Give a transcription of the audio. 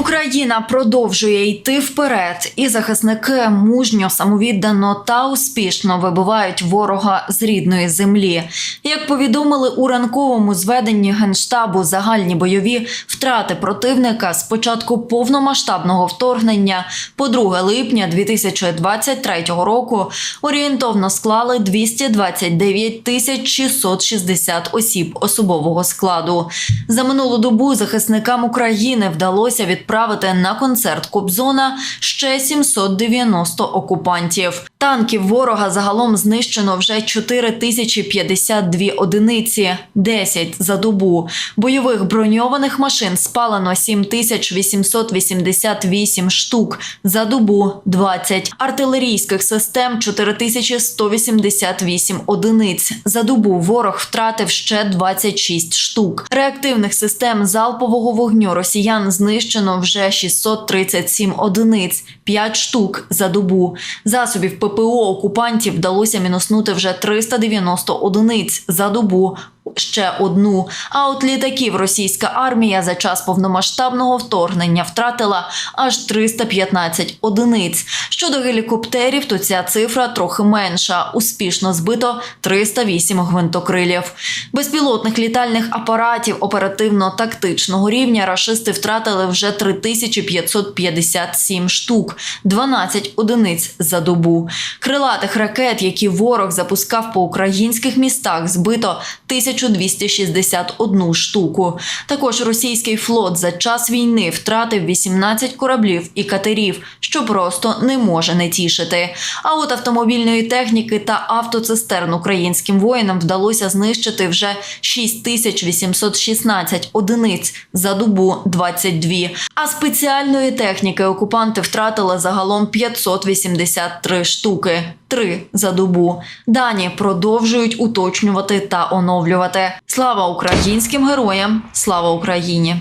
Україна продовжує йти вперед, і захисники мужньо, самовіддано та успішно вибивають ворога з рідної землі. Як повідомили у ранковому зведенні генштабу загальні бойові втрати противника з початку повномасштабного вторгнення по 2 липня 2023 року орієнтовно склали 229 тисяч 660 осіб особового складу. За минулу добу захисникам України вдалося відправити на концерт Кобзона ще 790 окупантів. Танків ворога загалом знищено вже 4052 одиниці, 10 за добу. Бойових броньованих машин спалено 7888 штук, за добу 20. Артилерійських систем 4188 одиниць. За добу ворог втратив ще 26 штук. Реактивних систем залпового вогню росіян знищено вже 637 одиниць, 5 штук за добу. Засобів ППО окупантів вдалося мінуснути вже 390 одиниць за добу. Ще одну. А от літаків російська армія за час повномасштабного вторгнення втратила аж 315 одиниць. Щодо гелікоптерів, то ця цифра трохи менша. Успішно збито 308 гвинтокрилів. Безпілотних літальних апаратів оперативно-тактичного рівня рашисти втратили вже 3557 штук, 12 одиниць за добу. Крилатих ракет, які ворог запускав по українських містах, збито 1261 штуку. Також російський флот за час війни втратив 18 кораблів і катерів, що просто не може не тішити. А от автомобільної техніки та автоцистерн українським воїнам вдалося знищити вже 6816 одиниць за добу 22. А спеціальної техніки окупанти втратили загалом 583 штуки. Три за добу. Дані продовжують уточнювати та оновлювати. Слава українським героям! Слава Україні!